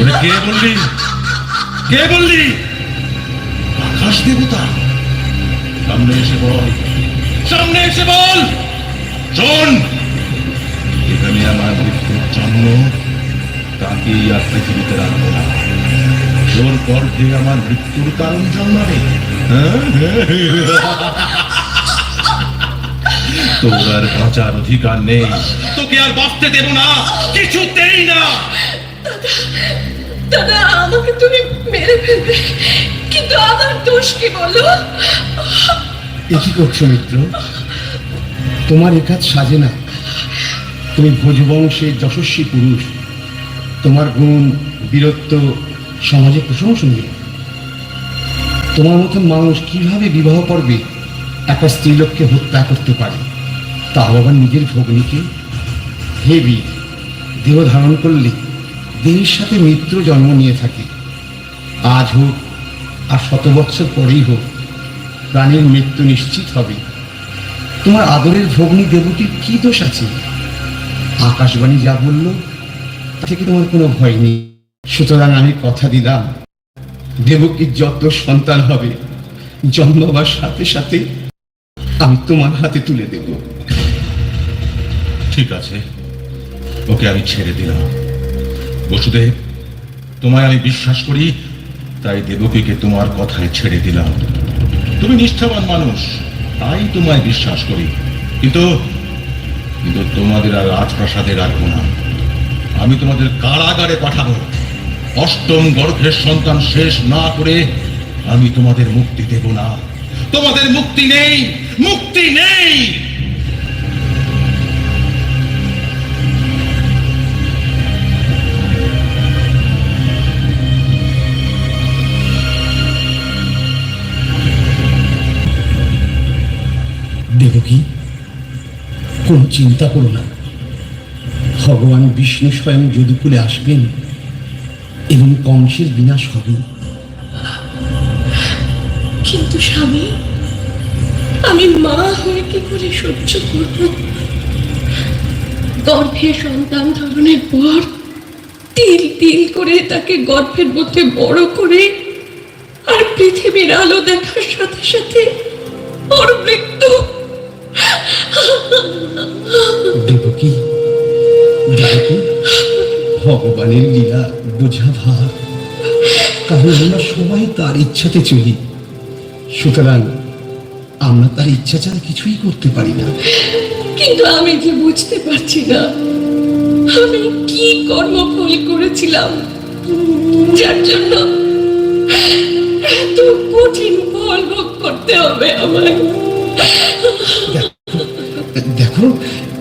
ওরে কে বললি? কে বললি? আকাশ দেবতা। সামনে এসে বল। সামনে এসে বল। শোন এখানে আমার মৃত্যুর জন্ম তাকেই আর পৃথিবীতে রাখব না? তোর গর্ভে আমার মৃত্যুর কারণ জন্মাবে। হ্যাঁ? তোর আর বাঁচার অধিকার নেই। তোকে আর বাঁচতে দেব না। কিছুতেই না। দাদা, আমাকে তুমি মেরে ফেলবে। কিন্তু আমার দোষ কি বলো? কি করছ মিত্র? তোমার এ সাজে না। তুমি ভোজবংশের যশস্বী পুরুষ। তোমার গুণ, বীরত্ব সমাজে প্রশংসনীয়। তোমার মতন মানুষ কীভাবে বিবাহ করবে? একটা স্ত্রীলোককে হত্যা করতে পারে। তাও আবার নিজের ভগ্নীকে? হে বীর, দেহ ধারণ করলে দেহের সাথে মৃত্যু জন্ম নিয়ে থাকে। আজ হোক আর শত বৎসর পরেই হোক, প্রাণীর মৃত্যু নিশ্চিত হবে। তোমার আদরের ভগ্নী দেবতীর কি দোষ আছে? আকাশবাণী যা বলল, তা থেকে তোমার কোনো ভয় নেই। সুতরাং আমি কথা দিলাম, দেবকীর যত সন্তান হবে, জন্মাবার সাথে সাথে আমি তোমার হাতে তুলে দেব। ঠিক আছে, ওকে আমি ছেড়ে দিলাম। বসুদেব, তোমায় আমি বিশ্বাস করি, তাই দেবকীকে তোমার কথায় ছেড়ে দিলাম। তুমি নিষ্ঠাবান মানুষ, তাই তোমায় বিশ্বাস করি। কিন্তু কিন্তু তোমাদের আর রাজপ্রাসাদে রাখব না। আমি তোমাদের কারাগারে পাঠাবো। অষ্টম গর্ভের সন্তান শেষ না করে আমি তোমাদের মুক্তি দেব না। তোমাদের মুক্তি নেই মুক্তি নেই! কোনো চিন্তা করো না। ভগবান বিষ্ণু স্বয়ং যদুকুলে আসবেন এবং কংসের বিনাশ হবে। কিন্তু স্বামী, আমি মা হয়ে কি করে সহ্য করব? গর্ভে সন্তান ধারণের পর তিল তিল করে তাকে গর্ভের মধ্যে বড় করে আর পৃথিবীর আলো দেখার সাথে সাথে দেবকী দেবকী ভগবানের লীলা বোঝা ভার কারণ আমরা সবাই তার ইচ্ছাতে চলি। সুতরাং আমরা তার ইচ্ছা ছাড়া কিছুই করতে পারি না। কিন্তু আমি যে বুঝতে পারছি না আমি কি কর্মফল করেছিলাম যার জন্য এত কঠিন ফল ভোগ করতে হবে আমায়।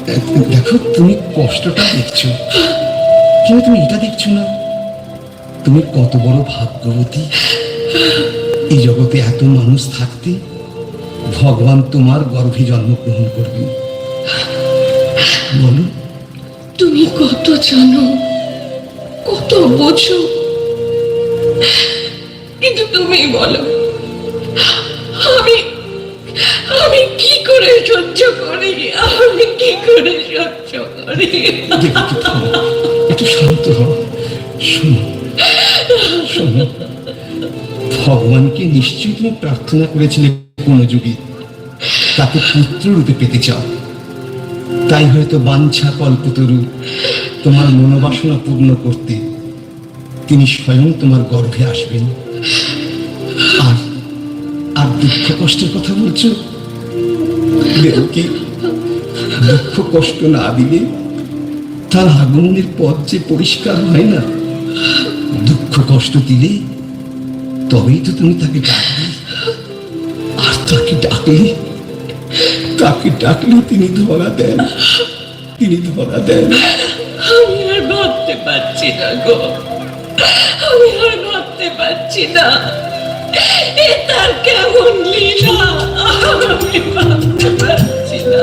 দেখো দেখো তুমি কষ্টটা কিন্তু তুমি এটা না। তুমি কত বড় ভাগ্যবতী। এই জগতে এত মানুষ থাকতে ভগবান তোমার গর্ভে জন্মগ্রহণ করবে। বলো। তুমি কত জানো, কত বোঝো। কিন্তু তুমি বলো একটু শান্ত ভগবানকে নিশ্চয়ই তুমি প্রার্থনা করেছিলে কোনো যুগে তাকে পুত্র রূপে পেতে চাও। তাই হয়তো বাঞ্ছা কল্পতরু তোমার মনোবাসনা পূর্ণ করতে তিনি স্বয়ং তোমার গর্ভে আসবেন। আর আর দুঃখ কষ্টের কথা বলছো? দুঃখ কষ্ট না দিলে তার আগমনের পথ যে পরিষ্কার হয় না, দুঃখ কষ্ট দিলে তবেই তো তুমি তাকে আর তাকে ডাকলে তাকে ডাকলে তিনি ধরা দেন, তিনি ধরা দেন। আমি আর ভাবতে পারছি না গো। আমি আর ভাবতে পারছি না। এ তার কেমন লীলা? আমি ভাবতে পারছি না।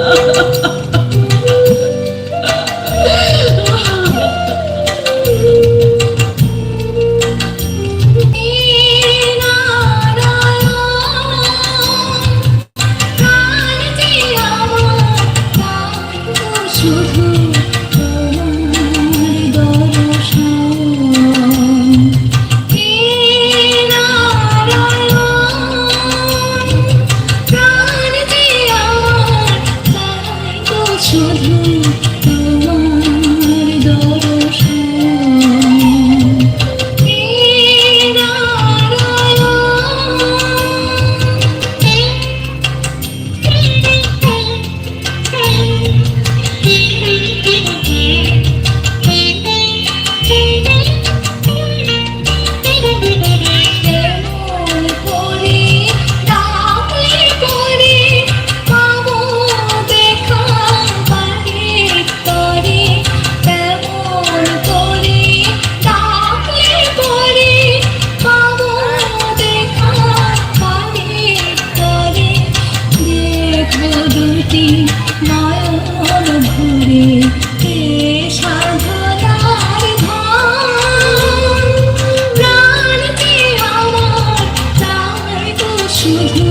you.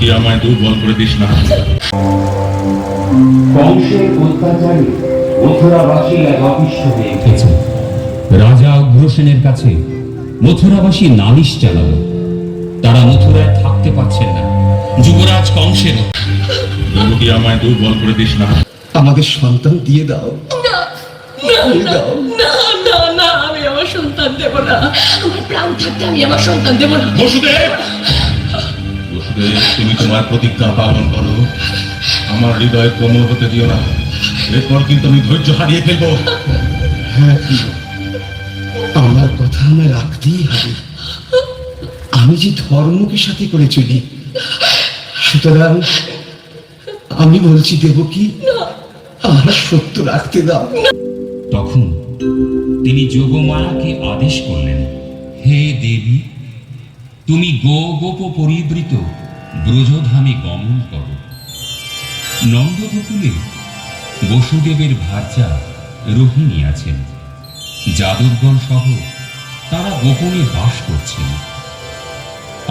দেবকী আমায় দুর্বল করে দিস না। কংসের অত্যাচারে মথুরাবাসী এক অপিষ্ট হয়ে উঠেছে রাজা উগ্রসেনের কাছে মথুরাবাসী নালিশ চালালো। তারা মথুরায় থাকতে পারছেন না। যুবরাজ কংসের দেবকী আমায় দুর্বল করে দিস না। আমাদের সন্তান দিয়ে দাও। না না না না না আমি আমার সন্তান দেব না। আমার প্রাণ থাকতে আমি আমার সন্তান দেব না। বসুদেব! বসুদেব তুমি তোমার প্রতিজ্ঞা পালন করো আমার হৃদয় কোমল হতে দিও না। এরপর কিন্তু আমি ধৈর্য হারিয়ে ফেলব। হ্যাঁ আমার কথা আমায় রাখতেই হবে। আমি যে ধর্মকে সাথে করে চলি সুতরাং আমি বলছি দেব কি আমার সত্য রাখতে দাও। তখন তিনি যোগমায়াকে আদেশ করলেন হে দেবী তুমি গো গোপ পরিবৃত ব্রজধামে গমন করো। নন্দগোকুলে বসুদেবের ভার্যা রোহিণী আছেন। যাদবগণ সহ তারা গোপনে বাস করছেন।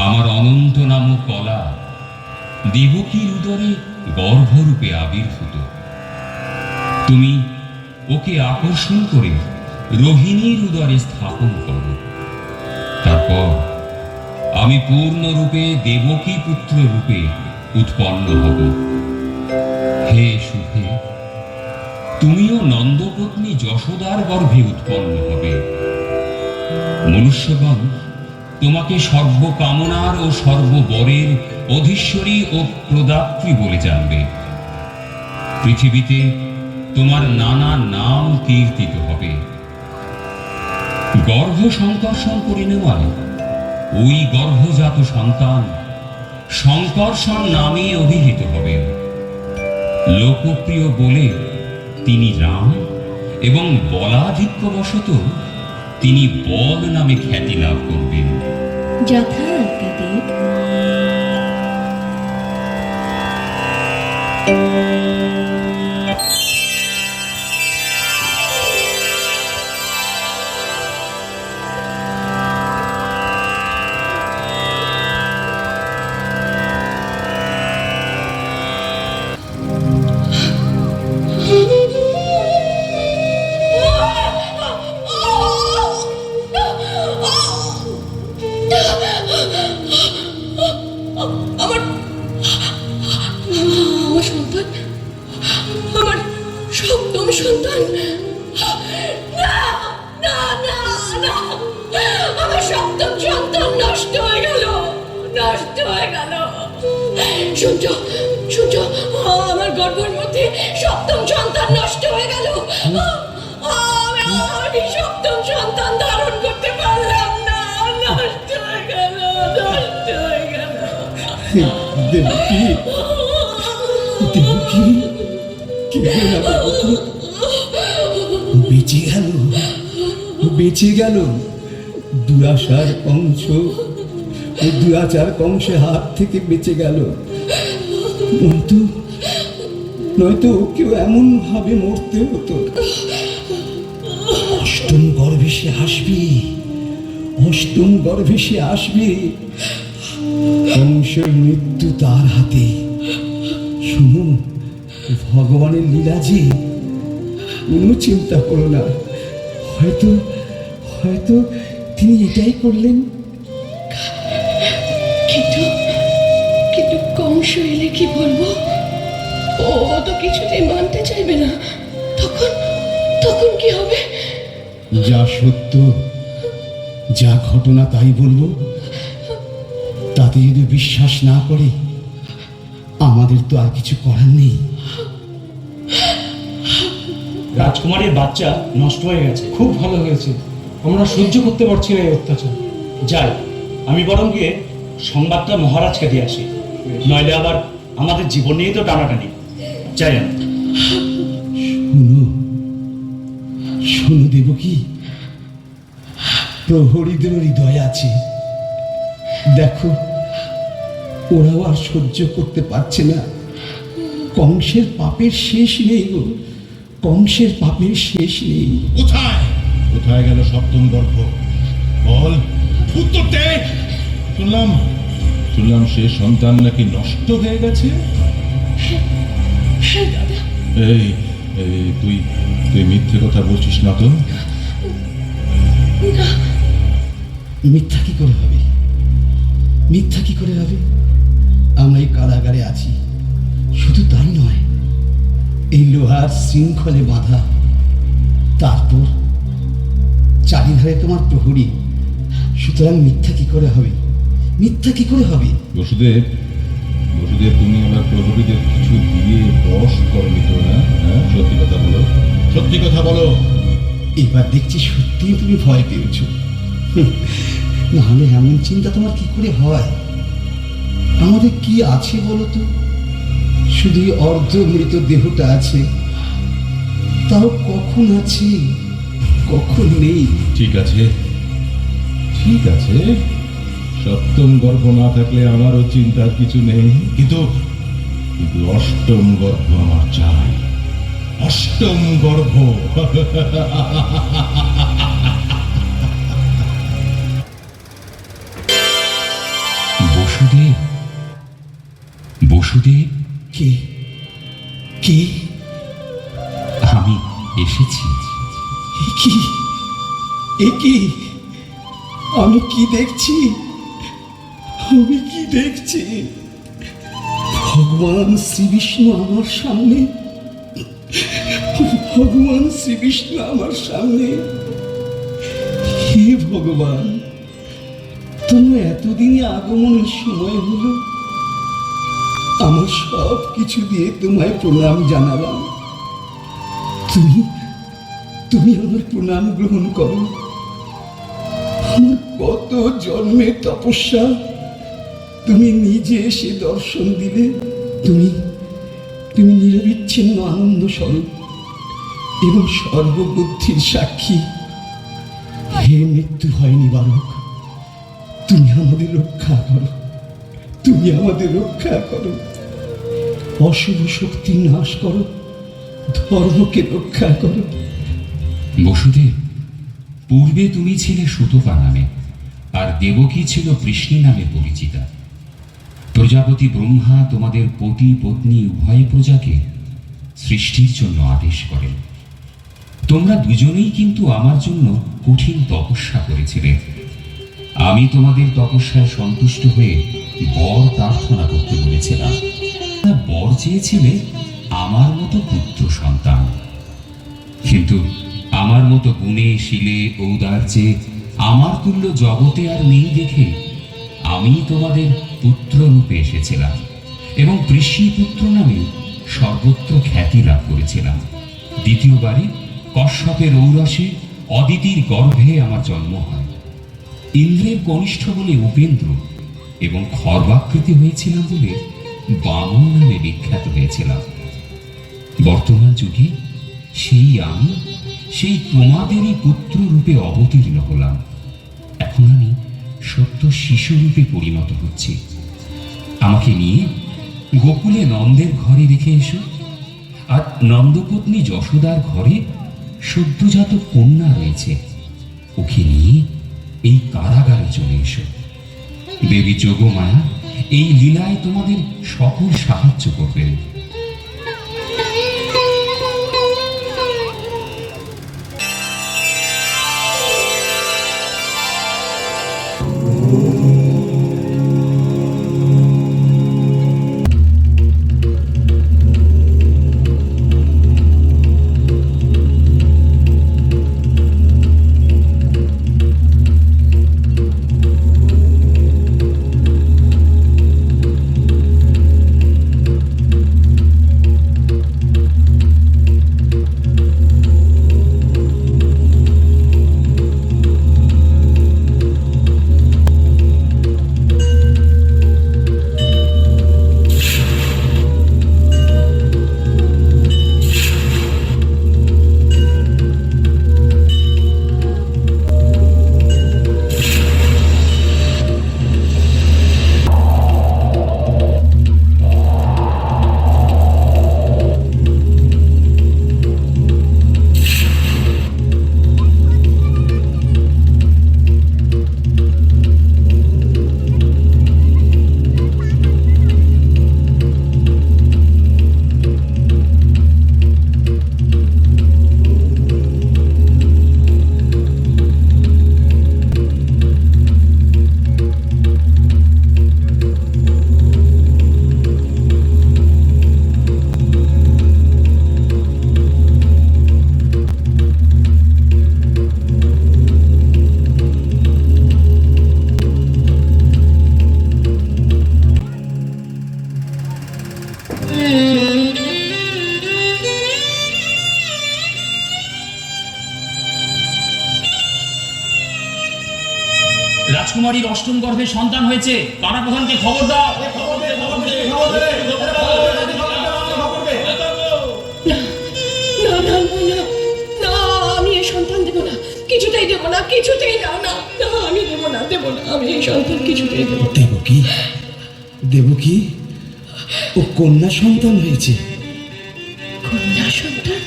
আমার অনন্ত নামক কলা দেবকীর উদরে গর্ভরূপে আবির্ভূত। তুমি ওকে আকর্ষণ করে রোহিণীর উদরে স্থাপন করো। তারপর আমি পূর্ণরূপে দেবকী পুত্র রূপে উৎপন্ন হব। হে শুভে তুমিও নন্দপত্নী যশোদার গর্ভে উৎপন্ন হবে। মনুষ্যগণ, তোমাকে সর্বকামনার ও সর্ববরের অধীশ্বরী ও প্রদাত্রী বলে জানবে। পৃথিবীতে তোমার নানা নাম কীর্তিত হবে। গর্ভ সংকর্ষণ করে নেওয়ায় ওই গর্ভজাত সন্তান, সংকর্ষণ নামে অভিহিত হবেন। লোকপ্রিয় বলে তিনি রাম এবং বলাধিক্যবশত তিনি বল নামে খ্যাতি লাভ করবেন। যথা আজ্ঞাদেব গর্ভের মধ্যে সপ্তম সন্তান নষ্ট হয়ে গেল। আমি সপ্তম সন্তান ধারণ করতে পারলাম না। নষ্ট হয়ে গেল, নষ্ট হয়ে গেল। দেবকী দেবকী বেঁচে গেল বেঁচে গেল। দুরাশার কংস দুরাচার কংসে হাত থেকে বেঁচে গেল। নয়তো নয়তো কেউ এমন ভাবে মরতে হতো। অষ্টম গর্ভে সে আসবে অষ্টম গর্ভে সে আসবে। কংসের মৃত্যু তার হাতে। শুনো, ভগবানের লীলা যে, কোনো চিন্তা করো না। হয়তো হয়তো তিনি এটাই করলেন। কিন্তু কিন্তু কংস এলে কি বলব? ও তো কিছুতেই মানতে চাইবে না। তখন তখন কি হবে? যা সত্য যা ঘটনা তাই বলব। তাতে যদি বিশ্বাস না করে আমাদের তো আর কিছু করার নেই। রাজকুমারীর বাচ্চা নষ্ট হয়ে গেছে। খুব ভালো হয়েছে। আমরা সহ্য করতে পারছি না এই অত্যাচার। যাই আমি বরং গিয়ে সংবাদটা মহারাজকে দিয়ে আসি। নইলে আবার আমাদের জীবন নিয়েই তো টানাটানি। যাই আমি শোনো। শোনো দেব কি প্রহরীদের হৃদয় আছে। দেখো ওরাও আর সহ্য করতে পারছে না। কংসের পাপের শেষ নেই গো। কংসের পাপের শেষ নেই। কোথায়? কোথায় গেল সপ্তম গর্ভ? বল। উত্তর দে। শুনলাম। শুনলাম সে সন্তান নাকি নষ্ট হয়ে গেছে? হ্যাঁ এই এই, তুই তুই মিথ্যে কথা বলছিস না তো? মিথ্যা কি করে হবে? মিথ্যা কি করে হবে? আমরা এই কারাগারে আছি। শুধু তাই নয় এই লোহার শৃঙ্খলে বাঁধা তারপর চারিধারে তোমার প্রহরী। সুতরাং মিথ্যা কি করে হবে? মিথ্যা কি করে হবে? বসুদেব বসুদেব তুমি আমার প্রহরীদের কিছু দিয়ে বস করনি তো না হ্যাঁ? সত্যি কথা বলো। সত্যি কথা বলো। এবার দেখছি সত্যিই তুমি ভয় পেয়েছ। নাহলে এমন চিন্তা তোমার কি করে হয়? আমাদের কি আছে বলো তো? শুধু অর্ধ মৃত দেহটা আছে। তাও কখন আছে? কখন নেই? ঠিক আছে। ঠিক আছে। সপ্তম গর্ভ না থাকলে আমারও চিন্তার কিছু নেই। কিন্তু কিন্তু অষ্টম গর্ভ আমার চাই। অষ্টম গর্ভ। বসুদেব? বসুদেব? কে? কে? আমি এসেছি। কি? এ কি? আমি কি দেখছি? আমি কি দেখছি? ভগবান শ্রীবিষ্ণু আমার সামনে। ভগবান শ্রীবিষ্ণু আমার সামনে। হে ভগবান, তোমার এতদিনে আগমনের সময় হলো। আমার সব কিছু দিয়ে তোমায় প্রণাম জানালাম। তুমি তুমি আমার প্রণাম গ্রহণ করো। আমার কত জন্মের তপস্যা তুমি নিজে এসে দর্শন দিলে, তুমি তুমি নিরবিচ্ছিন্ন আনন্দ স্বরূপ এবং সর্ববুদ্ধির সাক্ষী। হে মৃত্যু হয়নি বালক, তুমি আমাদের রক্ষা করো, তুমি আমাদের রক্ষা করো। অশুভ শক্তি নাশ করো, ধর্মকে রক্ষা করো। বসুদেব, পূর্বে তুমি ছিলে সুতপা নামে, আর দেবকী ছিল কৃষ্ণী নামে পরিচিতা। প্রজাপতি ব্রহ্মা তোমাদের পতি পত্নী উভয় প্রজাকে সৃষ্টির জন্য আদেশ করেন। তোমরা দুজনেই কিন্তু আমার জন্য কঠিন তপস্যা করেছিলে। আমি তোমাদের তপস্যায় সন্তুষ্ট হয়ে বর প্রার্থনা করতে বলেছিলাম। বর চেয়েছিলে আমার মতো পুত্র সন্তান। কিন্তু আমার মতো গুণে, শিলে, ঔদার্যে, আমার তুল্য জগতে আর নেই দেখে আমি তোমাদের পুত্র রূপে এসেছিলাম এবং পুত্র নামে সর্বত্র খ্যাতি লাভ করেছিলাম। দ্বিতীয়বারে কশ্যপের ঔরসে অদিতির গর্ভে আমার জন্ম হয়। ইন্দ্রের কনিষ্ঠ বলে উপেন্দ্র এবং খর্বাকৃতি হয়েছিলাম বলে বামন নামে বিখ্যাত হয়েছিলাম। বর্তমান যুগে সেই আমি, সেই তোমাদেরই পুত্র রূপে অবতীর্ণ হলাম। এখন আমি সত্য শিশু রূপে পরিণত হচ্ছি। আমাকে নিয়ে গোকুলে নন্দের ঘরে রেখে এসো আর নন্দপত্নী যশোদার ঘরে সদ্যজাত কন্যা রয়েছে। ওকে নিয়ে এই কারাগারে চলে এসো। দেবী যোগমায়া, এই লীলায় তোমাদের সকল সাহায্য করবেন। রাজকুমারীর অষ্টম গর্ভে সন্তান হয়েছে। কারা প্রধানকে খবর দাও। আমি এই সন্তান দেব না। কিছুতেই দেব না কিছুতেই না না না আমি দেব না দেব না আমি এই সন্তান কিছুতেই দেব না। দেবকী দেবকী ও কন্যা সন্তান হয়েছে। কন্যা সন্তান?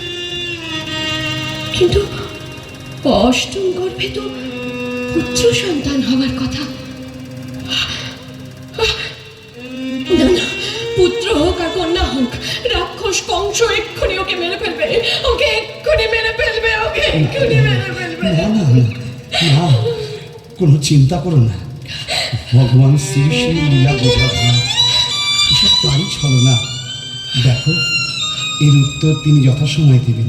কিন্তু অষ্টম গর্ভে তো পুত্র সন্তান হওয়ার কথা। পুত্র হোক আর কন্যা হোক, রাক্ষস কংস এক্ষুনি ওকে মেরে ফেলবে। ওকে এক্ষুনি মেরে ফেলবে, ওকে এক্ষুনি মেরে ফেলবে। না কোনো চিন্তা করো না। ভগবান শ্রী শ্রী লীলা বোঝা ভার। এসব তারই ছলো না দেখো, এর উত্তর তিনি যথাসময় দেবেন।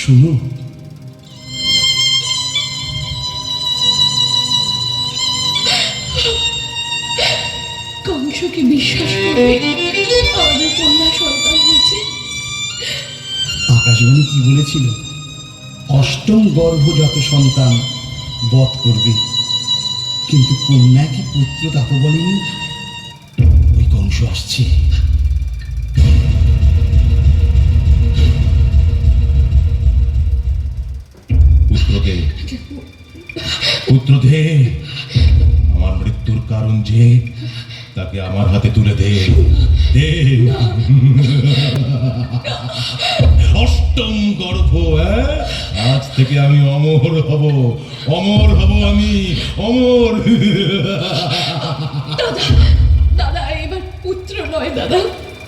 শুনো আকাশবাণী কি বলেছিল? অষ্টম গর্ভজাত সন্তান বধ করবে। কিন্তু কন্যা কি পুত্র তা তো বলেনি? ওই কংস আসছে। পুত্রকে পুত্রদে আমার মৃত্যুর কারণ যে তাকে আমার হাতে তুলে দে। অষ্টম গর্ভ হ্যাঁ? আজ থেকে আমি অমর হব। অমর হব আমি। অমর। দাদা দাদা এবার পুত্র নয় দাদা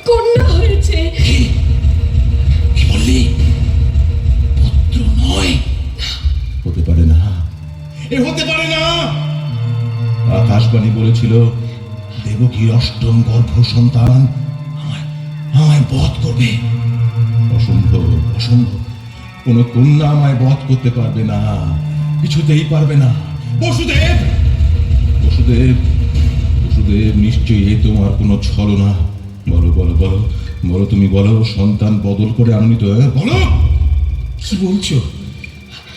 কন্যা হয়েছে। কি বললি? পুত্র নয় হতে পারে না। এ হতে পারে না। আকাশবাণী বলেছিল দেবকীর অষ্টম গর্ভ সন্তান। আমায় আমায় বধ করবে। অসম্ভব অসম্ভব। কোন কন্যা আমায় বধ করতে পারবে না। কিছুতেই পারবে না। বসুদেব! বসুদেব বসুদেব নিশ্চয়ই এ তোমার কোনো ছলনা। বলো বলো বলো বলো তুমি বলো সন্তান বদল করে আনন্দিত হ্যাঁ? বলো! কি বলছো?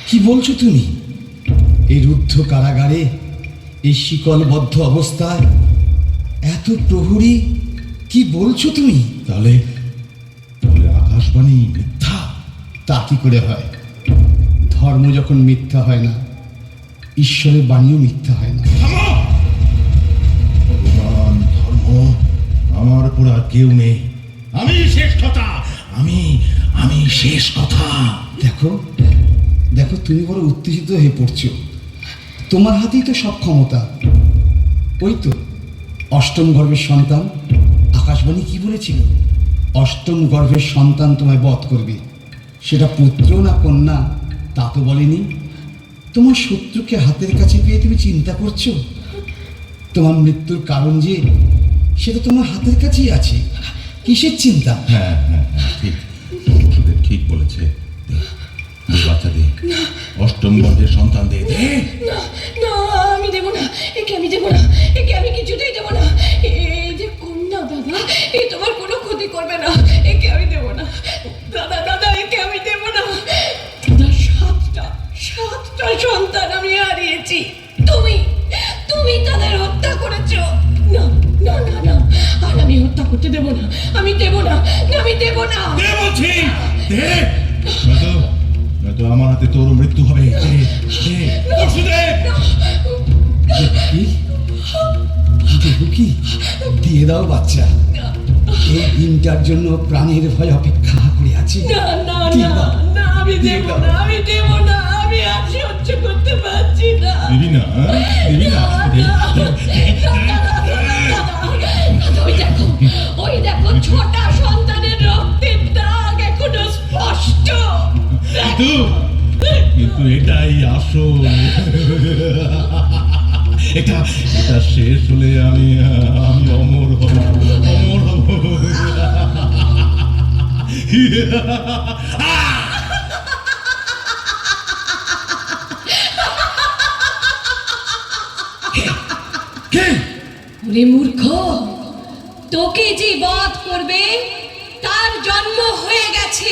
কি বলছো তুমি? এই রুদ্ধ কারাগারে এই শিকলবদ্ধ অবস্থায় এত প্রহরী? কি বলছো তুমি? তাহলে আকাশবাণী মিথ্যা? তা কি করে হয়? ধর্ম যখন মিথ্যা হয় না, ঈশ্বরের বাণীও মিথ্যা হয় না। ভগবান, ধর্ম, আমার উপর কেউ নেই। আমি শেষ কথা, আমি আমি শেষ কথা। দেখো দেখো, তুমি বড় উত্তেজিত হয়ে পড়ছো। তোমার হাতেই তো সব ক্ষমতা। ওই তো অষ্টম গর্ভের সন্তান আকাশবাণী কি বলেছিল? অষ্টম গর্ভের সন্তান তোমায় বধ করবে। সেটা পুত্র না কন্যা তা তো বলেনি। তোমার শত্রুকে হাতের কাছে পেয়ে তুমি চিন্তা করছ? তোমার মৃত্যুর কারণ যে সেটা তোমার হাতের কাছেই আছে। কিসের চিন্তা? হ্যাঁ হ্যাঁ হ্যাঁ ঠিক। ঠিক বলেছে। বাচ্চা দে। অষ্টম গর্ভের সন্তান দে দে। না না আমি দেব না। একে আমি দেব না একে আমি কিছুতেই দেব না। এই যে কন্যা দাদা এ তোমার কোনো ক্ষতি করবে না একে আমি দেব না। দাদা দাদা একে আমি দেব না। দাদা সাতটা সাতটা সন্তান আমি হারিয়েছি। তুমি তুমি তাদের হত্যা করেছ। না না না না আর আমি হত্যা করতে দেব না আমি দেব না আমি দেব না। দে। বলছি দে নয়তো নয়তো আমার হাতে তোর মৃত্যু হবে। কি? দিয়ে দাও বাচ্চা। এই দিনটার জন্য প্রাণের ভয় অপেক্ষা করে আছে। না না না দাও। না আমি দেব না আমি দেব না আমি আর সহ্য করতে পারছি না। দিবি না হ্যাঁ? দিবি না? ওই দেখো ওই দেখো ছোটা সন্তানের রক্তের দাগ এখনও স্পষ্ট। কিন্তু কিন্তু এটাই আসল। এটা এটা শেষ হলে আমি আমি অমর হব। অমর হব। ওরে মূর্খ তোকে যে বধ করবে তার জন্ম হয়ে গেছে।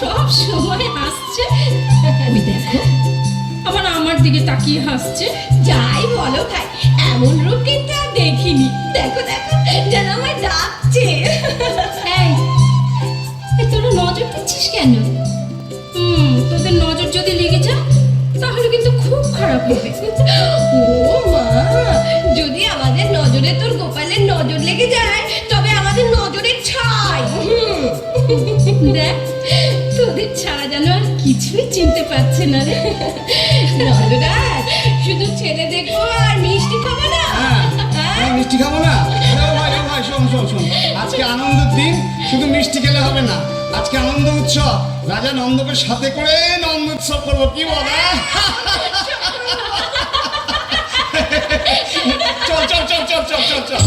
সব সময় হাসছে। ওই দেখো। আবার আমার দিকে তাকিয়ে হাসছে। যাই বলো ভাই এমন রূপ কিন্তু আর দেখিনি। দেখো দেখো যেন আমায় ডাকছে। তোরা নজর দিচ্ছিস কেন? হুম তোদের নজর যদি লেগে যায় তাহলে কিন্তু খুব খারাপ হবে। ও মা যদি আমাদের নজরে তোর গোপালের নজর লেগে যায় তবে আমাদের নজরের ছাই। দেখ তোদের ছাড়া যেন আর কিছুই চিনতে পারছে না রে। নজরাজ শুধু ছেলে দেখব আর মিষ্টি খাব না। হ্যাঁ, মিষ্টি খাব না? শোন শোন শোন। আজকে আনন্দের দিন শুধু মিষ্টি খেলে হবে না। আজকে আনন্দ উৎসব। রাজা নন্দকে সাথে করে নন্দ উৎসব করব কি বল হ্যাঁ? চল চল চল চল চল চল চল।